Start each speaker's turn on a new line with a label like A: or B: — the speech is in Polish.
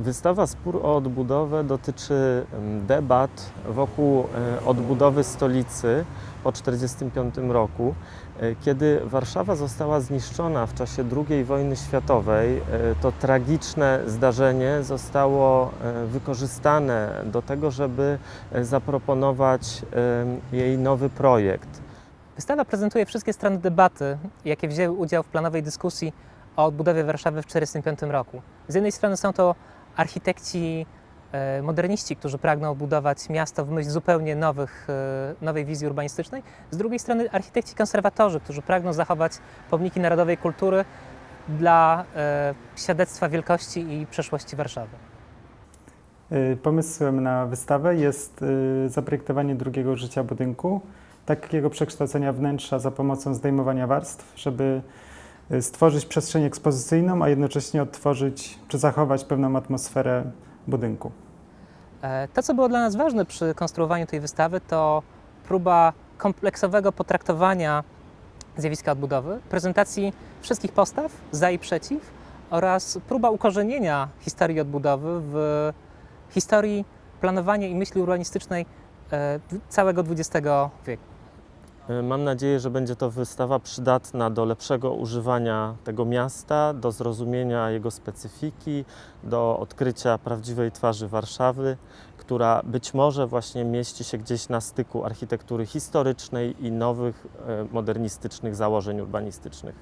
A: Wystawa Spór o odbudowę dotyczy debat wokół e, odbudowy stolicy po 1945 roku, e, kiedy Warszawa została zniszczona w czasie II wojny światowej. e, To tragiczne zdarzenie zostało wykorzystane do tego, żeby zaproponować jej nowy projekt.
B: Wystawa prezentuje wszystkie strony debaty, jakie wzięły udział w planowej dyskusji o odbudowie Warszawy w 1945 roku. Z jednej strony są to architekci, e, moderniści, którzy pragną odbudować miasto w myśl zupełnie nowych, e, nowej wizji urbanistycznej. Z drugiej strony architekci konserwatorzy, którzy pragną zachować pomniki narodowej kultury dla e, świadectwa wielkości i przeszłości Warszawy.
C: Pomysłem na wystawę jest zaprojektowanie drugiego życia budynku, takiego przekształcenia wnętrza za pomocą zdejmowania warstw, żeby stworzyć przestrzeń ekspozycyjną, a jednocześnie odtworzyć czy zachować pewną atmosferę budynku.
B: E, To, co było dla nas ważne przy konstruowaniu tej wystawy, to próba kompleksowego potraktowania zjawiska odbudowy, prezentacji wszystkich postaw za i przeciw oraz próba ukorzenienia historii odbudowy w historii planowania i myśli urbanistycznej e, całego XX wieku.
A: E, Mam nadzieję, że będzie to wystawa przydatna do lepszego używania tego miasta, do zrozumienia jego specyfiki, do odkrycia prawdziwej twarzy Warszawy, która być może właśnie mieści się gdzieś na styku architektury historycznej i nowych e, modernistycznych założeń urbanistycznych.